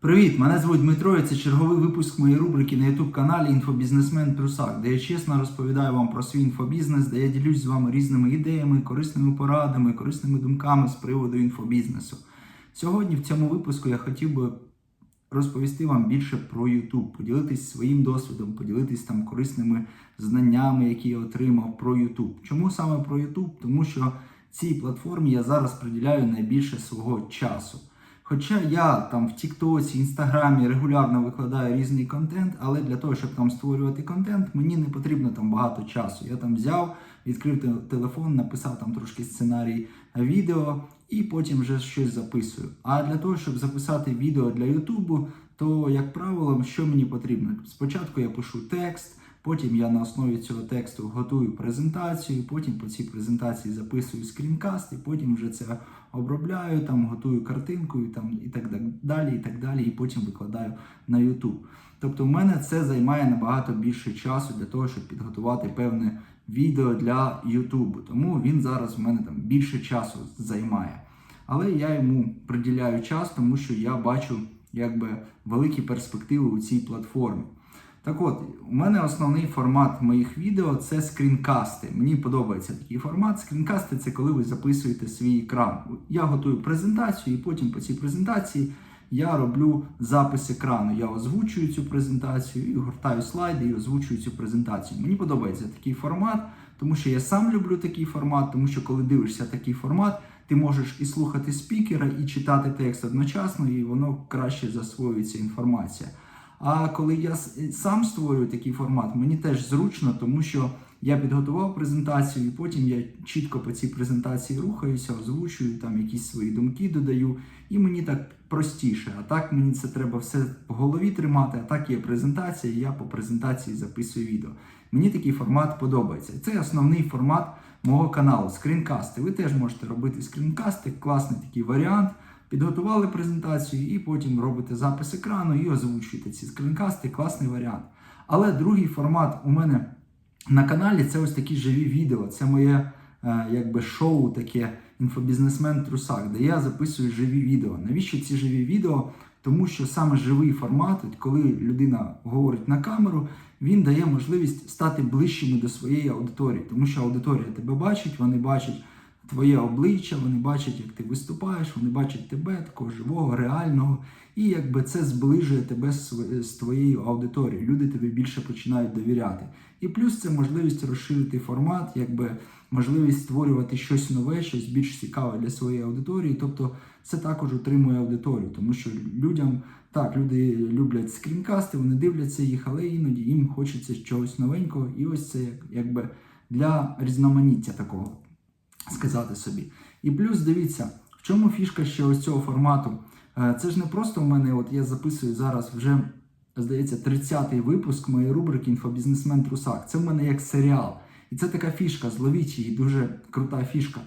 Привіт! Мене звуть Дмитро. і Це черговий випуск моєї рубрики на youtube каналі Інфобізнесмен Прусак, де я чесно розповідаю вам про свій інфобізнес, де я ділюсь з вами різними ідеями, корисними порадами, корисними думками з приводу інфобізнесу. Сьогодні в цьому випуску я хотів би розповісти вам більше про YouTube, поділитись своїм досвідом, поділитись там корисними знаннями, які я отримав про YouTube. Чому саме про YouTube? Тому що цій платформі я зараз приділяю найбільше свого часу. Хоча я там в Тіктоці, Інстаграмі регулярно викладаю різний контент, але для того, щоб там створювати контент, мені не потрібно там багато часу. Я там взяв, відкрив телефон, написав там трошки сценарій відео і потім вже щось записую. А для того, щоб записати відео для Ютубу, то, як правило, що мені потрібно? Спочатку я пишу текст. Потім я на основі цього тексту готую презентацію, потім по цій презентації записую скрінкаст, і потім вже це обробляю, там готую картинку і там і так далі, і так далі, і потім викладаю на YouTube. Тобто, в мене це займає набагато більше часу для того, щоб підготувати певне відео для YouTube. Тому він зараз в мене там більше часу займає. Але я йому приділяю час, тому що я бачу якби великі перспективи у цій платформі. Так от, у мене основний формат моїх відео це скрінкасти. Мені подобається такий формат. Скрінкасти це коли ви записуєте свій екран. Я готую презентацію, і потім по цій презентації я роблю запис екрану. Я озвучую цю презентацію і гортаю слайди і озвучую цю презентацію. Мені подобається такий формат, тому що я сам люблю такий формат, тому що коли дивишся такий формат, ти можеш і слухати спікера, і читати текст одночасно, і воно краще засвоюється інформація. А коли я сам створюю такий формат, мені теж зручно, тому що я підготував презентацію, і потім я чітко по цій презентації рухаюся, озвучую там якісь свої думки додаю, і мені так простіше. А так мені це треба все в голові тримати. А так є презентація, і я по презентації записую відео. Мені такий формат подобається. Це основний формат мого каналу. Скрінкасти. Ви теж можете робити скрінкасти, класний такий варіант. Підготували презентацію і потім робите запис екрану і озвучуєте ці скрінкасти. Класний варіант. Але другий формат у мене на каналі це ось такі живі відео. Це моє е, якби шоу, таке інфобізнесмен Трусак, де я записую живі відео. Навіщо ці живі відео? Тому що саме живий формат, коли людина говорить на камеру, він дає можливість стати ближчими до своєї аудиторії, тому що аудиторія тебе бачить, вони бачать твоє обличчя, вони бачать, як ти виступаєш, вони бачать тебе, такого живого, реального, і якби це зближує тебе з твоєю аудиторією. Люди тобі більше починають довіряти. І плюс це можливість розширити формат, якби можливість створювати щось нове, щось більш цікаве для своєї аудиторії. Тобто це також утримує аудиторію, тому що людям так, люди люблять скрінкасти, вони дивляться їх, але іноді їм хочеться чогось новенького, і ось це як, якби для різноманіття такого сказати собі. І плюс дивіться, в чому фішка ще ось цього формату. Е, Це ж не просто в мене, от я записую зараз вже, здається, 30-й випуск моєї рубрики Інфобізнесмен Трусак. Це в мене як серіал. І це така фішка, зловіть її, дуже крута фішка.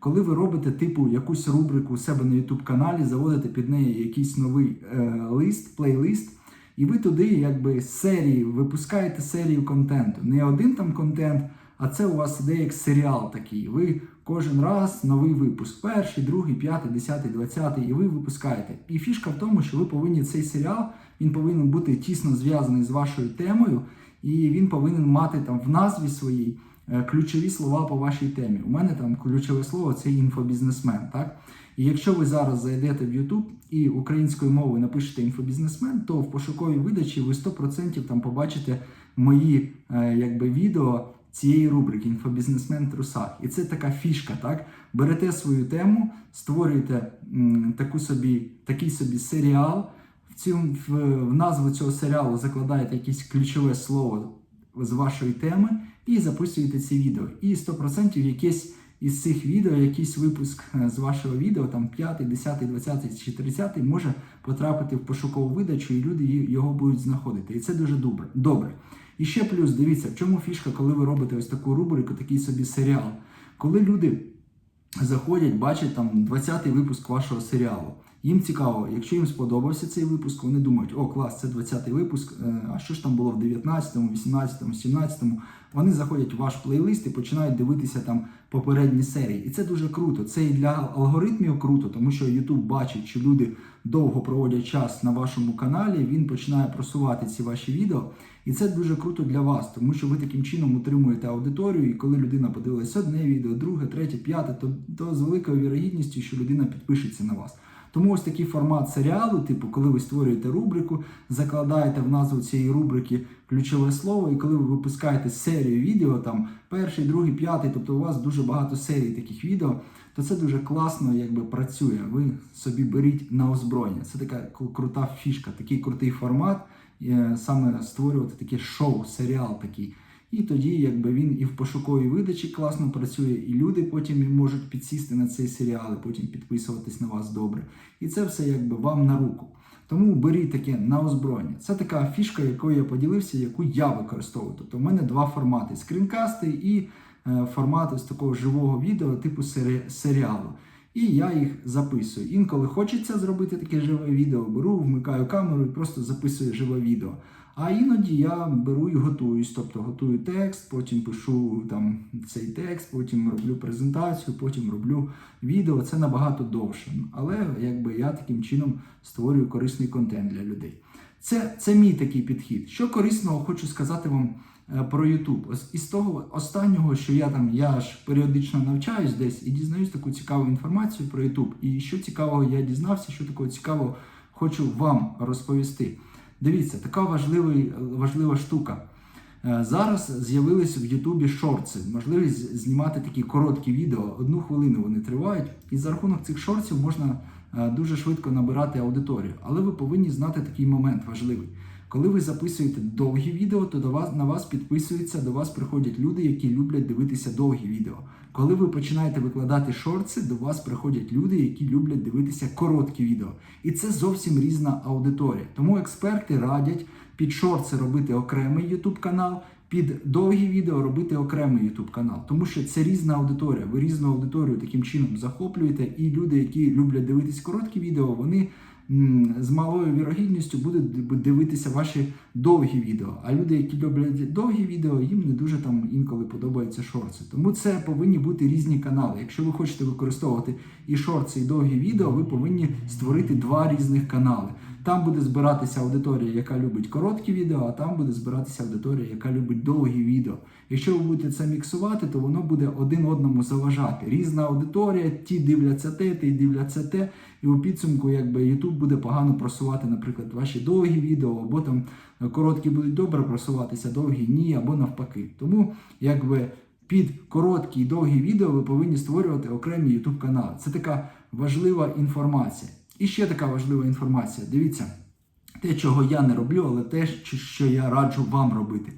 Коли ви робите типу якусь рубрику у себе на YouTube каналі, заводите під неї якийсь новий е, лист, плейлист, і ви туди якби серії випускаєте серію контенту. Не один там контент, а це у вас іде як серіал такий. Ви кожен раз новий випуск. Перший, другий, п'ятий, десятий, двадцятий, і ви випускаєте. І фішка в тому, що ви повинні цей серіал, він повинен бути тісно зв'язаний з вашою темою, і він повинен мати там в назві своїй е, ключові слова по вашій темі. У мене там ключове слово це інфобізнесмен. Так? І якщо ви зараз зайдете в YouTube і українською мовою напишете інфобізнесмен, то в пошуковій видачі ви 100% там побачите мої е, якби, відео цієї рубрики Інфобізнесмен Трусак. І це така фішка, так? Берете свою тему, створюєте м, таку собі, такий собі серіал. В, цьому, в, в назву цього серіалу закладаєте якесь ключове слово з вашої теми і записуєте ці відео. І 100% якесь із цих відео, якийсь випуск е, з вашого відео, там 5, 10, 20 чи 30 може потрапити в пошукову видачу, і люди його будуть знаходити. І це дуже добре. І ще плюс, дивіться, в чому фішка, коли ви робите ось таку рубрику, такий собі серіал. Коли люди заходять, бачать там 20-й випуск вашого серіалу. Їм цікаво, якщо їм сподобався цей випуск, вони думають, о, клас, це 20-й випуск, е, а що ж там було в 19-му, 18-му, 17-му. Вони заходять в ваш плейлист і починають дивитися там попередні серії. І це дуже круто. Це і для алгоритмів круто, тому що YouTube бачить, що люди довго проводять час на вашому каналі, він починає просувати ці ваші відео. І це дуже круто для вас, тому що ви таким чином утримуєте аудиторію, і коли людина подивилась одне відео, друге, третє, п'яте, то, то з великою вірогідністю, що людина підпишеться на вас. Тому ось такий формат серіалу, типу, коли ви створюєте рубрику, закладаєте в назву цієї рубрики ключове слово, і коли ви випускаєте серію відео, там перший, другий, п'ятий, тобто у вас дуже багато серій таких відео, то це дуже класно якби працює. Ви собі беріть на озброєння. Це така крута фішка, такий крутий формат, е, саме створювати таке шоу, серіал такий. І тоді, якби він і в пошуковій видачі класно працює, і люди потім можуть підсісти на цей серіал, і потім підписуватись на вас добре. І це все якби вам на руку. Тому беріть таке на озброєння. Це така фішка, якою я поділився, яку я використовую. Тобто в мене два формати: скрінкасти і е, формати з такого живого відео, типу сері- серіалу. І я їх записую. Інколи хочеться зробити таке живе відео, беру, вмикаю камеру і просто записую живе відео. А іноді я беру і готуюсь, тобто готую текст, потім пишу там цей текст, потім роблю презентацію, потім роблю відео. Це набагато довше. Але якби я таким чином створюю корисний контент для людей. Це, це мій такий підхід. Що корисного хочу сказати вам е, про YouTube. Ось із того останнього, що я там, я ж періодично навчаюсь десь і дізнаюсь таку цікаву інформацію про YouTube. І що цікавого я дізнався, що такого цікавого хочу вам розповісти. Дивіться, така важливий, важлива штука. Е, Зараз з'явились в Ютубі шорти, можливість знімати такі короткі відео, одну хвилину вони тривають, і за рахунок цих шортів можна е, дуже швидко набирати аудиторію. Але ви повинні знати такий момент важливий. Коли ви записуєте довгі відео, то до вас на вас підписуються, до вас приходять люди, які люблять дивитися довгі відео. Коли ви починаєте викладати шорти, до вас приходять люди, які люблять дивитися короткі відео. І це зовсім різна аудиторія. Тому експерти радять під шорти робити окремий YouTube канал, під довгі відео робити окремий YouTube канал, тому що це різна аудиторія. Ви різну аудиторію таким чином захоплюєте, і люди, які люблять дивитись короткі відео, вони з малою вірогідністю будуть дивитися ваші довгі відео. А люди, які люблять довгі відео, їм не дуже там інколи подобаються шорти. Тому це повинні бути різні канали. Якщо ви хочете використовувати і шорти, і довгі відео, ви повинні створити два різних канали. Там буде збиратися аудиторія, яка любить короткі відео, а там буде збиратися аудиторія, яка любить довгі відео. Якщо ви будете це міксувати, то воно буде один одному заважати. Різна аудиторія, ті дивляться те, ті дивляться те, і у підсумку, якби YouTube буде погано просувати, наприклад, ваші довгі відео, або там короткі будуть добре просуватися, довгі ні, або навпаки. Тому якби. Під короткі і довгі відео ви повинні створювати окремі YouTube канали. Це така важлива інформація. І ще така важлива інформація. Дивіться, те, чого я не роблю, але те, що- я раджу вам робити.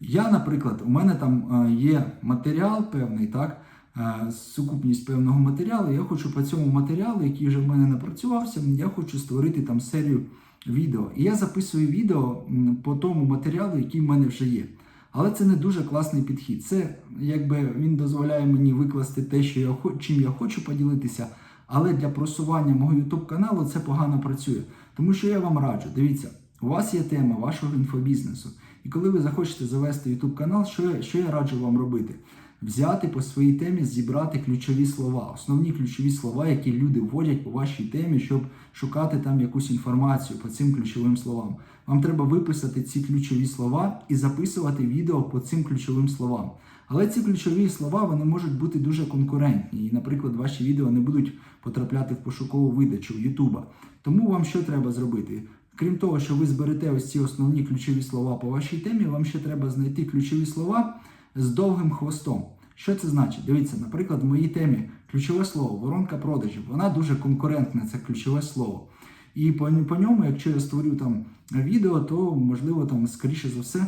Я, наприклад, у мене там е, є матеріал певний, так, е, сукупність певного матеріалу. Я хочу по цьому матеріалу, який вже в мене напрацювався, я хочу створити там серію відео. І я записую відео по тому матеріалу, який в мене вже є. Але це не дуже класний підхід. Це якби він дозволяє мені викласти те, що я чим я хочу поділитися. Але для просування мого YouTube каналу це погано працює. Тому що я вам раджу, дивіться, у вас є тема вашого інфобізнесу. І коли ви захочете завести YouTube канал, що що я раджу вам робити? Взяти по своїй темі, зібрати ключові слова, основні ключові слова, які люди вводять по вашій темі, щоб шукати там якусь інформацію по цим ключовим словам. Вам треба виписати ці ключові слова і записувати відео по цим ключовим словам. Але ці ключові слова вони можуть бути дуже конкурентні. І, наприклад, ваші відео не будуть потрапляти в пошукову видачу Ютуба. Тому вам що треба зробити? Крім того, що ви зберете ось ці основні ключові слова по вашій темі, вам ще треба знайти ключові слова з довгим хвостом. Що це значить? Дивіться, наприклад, в моїй темі ключове слово воронка продажів. Вона дуже конкурентна, це ключове слово. І по, по ньому, якщо я створю там відео, то можливо там, скоріше за все,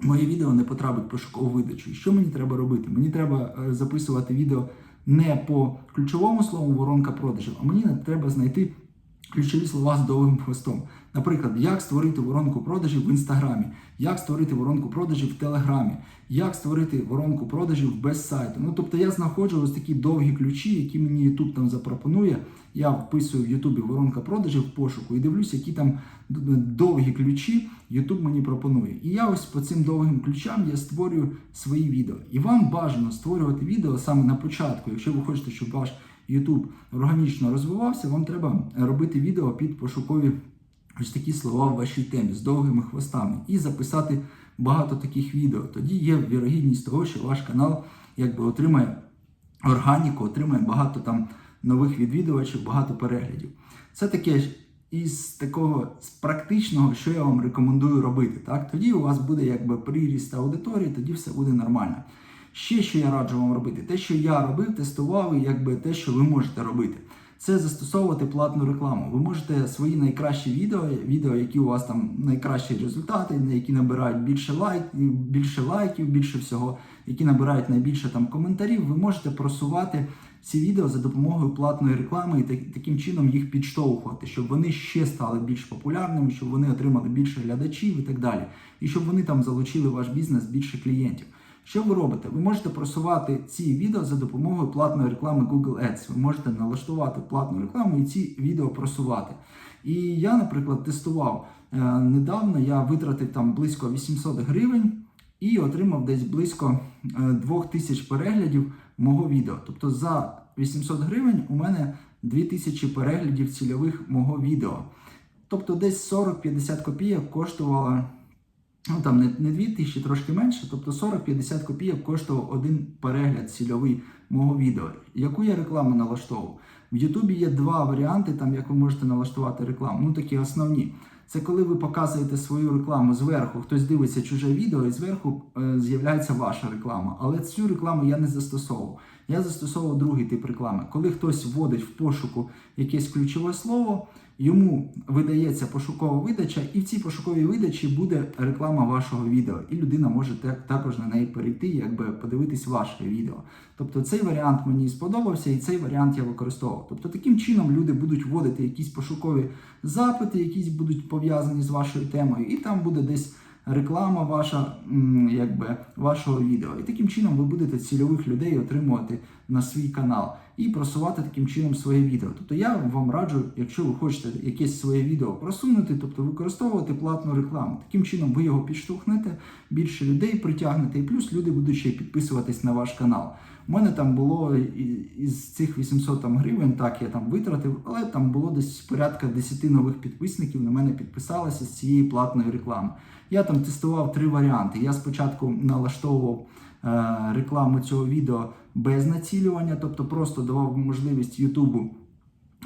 моє відео не потрапить в пошукову видачу. І що мені треба робити? Мені треба е, записувати відео не по ключовому слову воронка продажів, а мені треба знайти ключові слова з довгим хвостом. Наприклад, як створити воронку продажів в інстаграмі, як створити воронку продажів в Телеграмі, як створити воронку продажів без сайту. Ну тобто я знаходжу ось такі довгі ключі, які мені YouTube там запропонує. Я вписую в YouTube воронка продажів в пошуку і дивлюсь, які там довгі ключі YouTube мені пропонує. І я ось по цим довгим ключам я створюю свої відео. І вам бажано створювати відео саме на початку, якщо ви хочете, щоб ваш YouTube органічно розвивався, вам треба робити відео під пошукові ось такі слова в вашій темі з довгими хвостами і записати багато таких відео. Тоді є вірогідність того, що ваш канал якби отримає органіку, отримає багато там нових відвідувачів, багато переглядів. Це таке із такого з практичного, що я вам рекомендую робити. Так? Тоді у вас буде якби приріст аудиторії, тоді все буде нормально. Ще що я раджу вам робити, те, що я робив, тестував, і якби те, що ви можете робити. Це застосовувати платну рекламу. Ви можете свої найкращі відео, відео, які у вас там найкращі результати, які набирають більше лайків, більше лайків, більше всього, які набирають найбільше там коментарів. Ви можете просувати ці відео за допомогою платної реклами і таким чином їх підштовхувати, щоб вони ще стали більш популярними, щоб вони отримали більше глядачів і так далі. І щоб вони там залучили ваш бізнес більше клієнтів. Що ви робите? Ви можете просувати ці відео за допомогою платної реклами Google Ads. Ви можете налаштувати платну рекламу і ці відео просувати. І я, наприклад, тестував е, недавно, я витратив там близько 800 гривень і отримав десь близько е, 2000 переглядів мого відео. Тобто за 800 гривень у мене 2000 переглядів цільових мого відео. Тобто десь 40-50 копійок коштувало ну там не, не 2 тисячі, трошки менше, тобто 40-50 копійок коштував один перегляд цільовий мого відео. Яку я рекламу налаштовував? В Ютубі є два варіанти, там як ви можете налаштувати рекламу. Ну такі основні. Це коли ви показуєте свою рекламу зверху, хтось дивиться чуже відео, і зверху е, з'являється ваша реклама. Але цю рекламу я не застосовував. Я застосовував другий тип реклами. Коли хтось вводить в пошуку якесь ключове слово, йому видається пошукова видача, і в цій пошуковій видачі буде реклама вашого відео, і людина може також на неї перейти, якби подивитись ваше відео. Тобто цей варіант мені сподобався, і цей варіант я використовував. Тобто таким чином люди будуть вводити якісь пошукові запити, якісь будуть пов'язані з вашою темою, і там буде десь реклама ваша, якби вашого відео. І таким чином ви будете цільових людей отримувати на свій канал і просувати таким чином своє відео. Тобто я вам раджу, якщо ви хочете якесь своє відео просунути, тобто використовувати платну рекламу. Таким чином ви його підштовхнете, більше людей притягнете, і плюс люди будуть ще підписуватись на ваш канал. У мене там було із цих 800 там, гривень, так я там витратив, але там було десь порядка 10 нових підписників на мене підписалися з цієї платної реклами. Я там тестував три варіанти. Я спочатку налаштовував е, рекламу цього відео без націлювання, тобто просто давав можливість Ютубу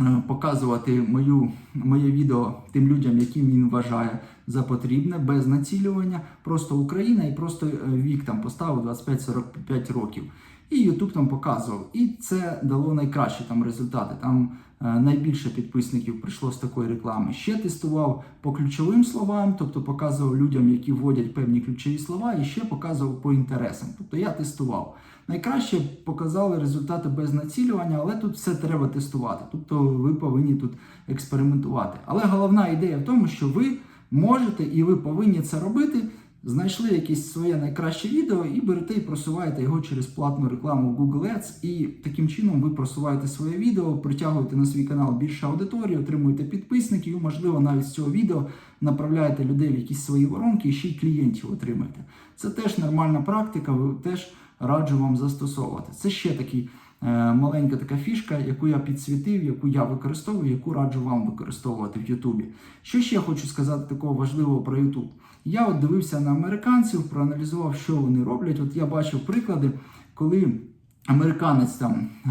е, показувати мою, моє відео тим людям, яким він вважає за потрібне, без націлювання, просто Україна і просто е, вік там поставив 25-45 років. І YouTube там показував. І це дало найкращі там результати. Там е, найбільше підписників прийшло з такої реклами. Ще тестував по ключовим словам, тобто показував людям, які вводять певні ключові слова, і ще показував по інтересам. Тобто я тестував. Найкраще показали результати без націлювання, але тут все треба тестувати. Тобто ви повинні тут експериментувати. Але головна ідея в тому, що ви можете і ви повинні це робити. Знайшли якесь своє найкраще відео і берете і просуваєте його через платну рекламу в Google Ads, і таким чином ви просуваєте своє відео, притягуєте на свій канал більше аудиторії, отримуєте підписників, і, можливо, навіть з цього відео направляєте людей в якісь свої воронки і ще й клієнтів отримаєте. Це теж нормальна практика, ви теж раджу вам застосовувати. Це ще такий е, маленька така фішка, яку я підсвітив, яку я використовую, яку раджу вам використовувати в Ютубі. Що ще хочу сказати такого важливого про Ютуб? Я от дивився на американців, проаналізував, що вони роблять. От я бачив приклади, коли американець там е,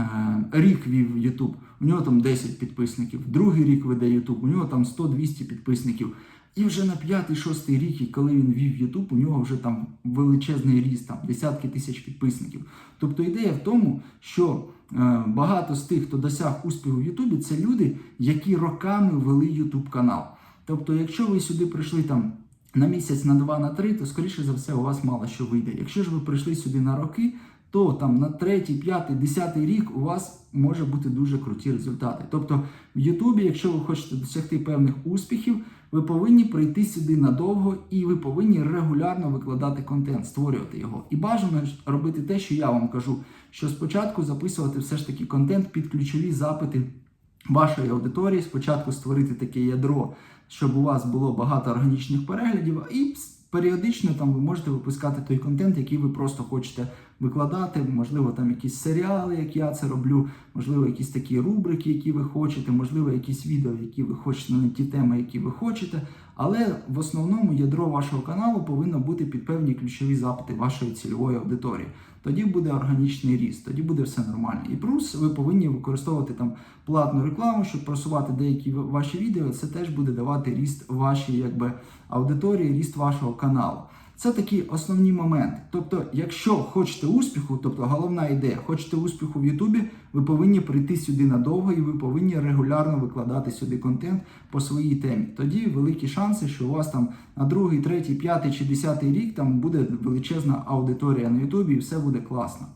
рік вів Ютуб, у нього там 10 підписників, другий рік веде Ютуб, у нього там 100-200 підписників. І вже на п'ятий-шостий рік, і коли він вів Ютуб, у нього вже там величезний ріст, там десятки тисяч підписників. Тобто ідея в тому, що е, багато з тих, хто досяг успіху в Ютубі, це люди, які роками вели Ютуб канал. Тобто, якщо ви сюди прийшли там на місяць, на два, на три, то скоріше за все у вас мало що вийде. Якщо ж ви прийшли сюди на роки, то там на третій, п'ятий, десятий рік у вас може бути дуже круті результати. Тобто в Ютубі, якщо ви хочете досягти певних успіхів, ви повинні прийти сюди надовго і ви повинні регулярно викладати контент, створювати його. І бажано робити те, що я вам кажу, що спочатку записувати все ж таки контент під ключові запити вашої аудиторії, спочатку створити таке ядро, щоб у вас було багато органічних переглядів, і періодично там ви можете випускати той контент, який ви просто хочете викладати. Можливо, там якісь серіали, як я це роблю, можливо, якісь такі рубрики, які ви хочете, можливо, якісь відео, які ви хочете на ті теми, які ви хочете. Але в основному ядро вашого каналу повинно бути під певні ключові запити вашої цільової аудиторії. Тоді буде органічний ріст, тоді буде все нормально. І плюс ви повинні використовувати там платну рекламу, щоб просувати деякі ваші відео. Це теж буде давати ріст вашій якби аудиторії, ріст вашого каналу. Це такі основні моменти. Тобто, якщо хочете успіху, тобто головна ідея, хочете успіху в Ютубі, ви повинні прийти сюди надовго і ви повинні регулярно викладати сюди контент по своїй темі. Тоді великі шанси, що у вас там на другий, третій, п'ятий чи десятий рік там буде величезна аудиторія на Ютубі і все буде класно.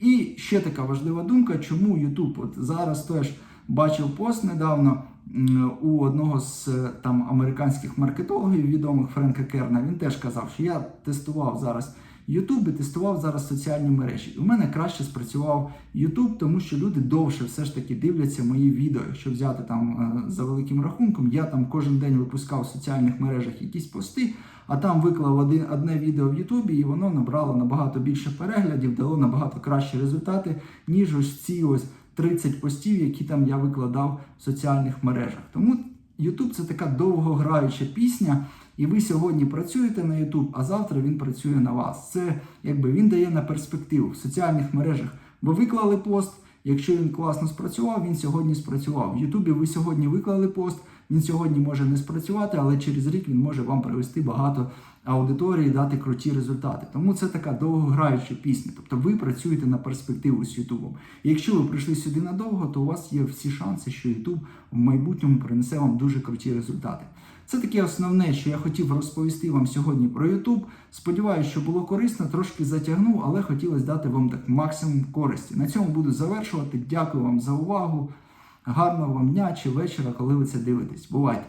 І ще така важлива думка, чому Ютуб от зараз теж бачив пост недавно у одного з е, там американських маркетологів відомих Френка Керна. Він теж казав, що я тестував зараз YouTube і тестував зараз соціальні мережі. У мене краще спрацював YouTube, тому що люди довше все ж таки дивляться мої відео. Якщо взяти там е, за великим рахунком, я там кожен день випускав в соціальних мережах якісь пости, а там виклав один, одне відео в Ютубі, і воно набрало набагато більше переглядів, дало набагато кращі результати, ніж ось ці ось 30 постів, які там я викладав в соціальних мережах. Тому YouTube це така довгограюча пісня, і ви сьогодні працюєте на YouTube, а завтра він працює на вас. Це якби він дає на перспективу в соціальних мережах. Ви виклали пост. Якщо він класно спрацював, він сьогодні спрацював. В Ютубі ви сьогодні виклали пост. Він сьогодні може не спрацювати, але через рік він може вам привести багато аудиторії, дати круті результати. Тому це така довгограюча пісня. Тобто ви працюєте на перспективу з Ютубом. Якщо ви прийшли сюди надовго, то у вас є всі шанси, що Ютуб в майбутньому принесе вам дуже круті результати. Це таке основне, що я хотів розповісти вам сьогодні про YouTube. Сподіваюся, що було корисно, трошки затягнув, але хотілося дати вам так максимум користі. На цьому буду завершувати. Дякую вам за увагу. Гарного вам дня чи вечора, коли ви це дивитесь. Бувайте!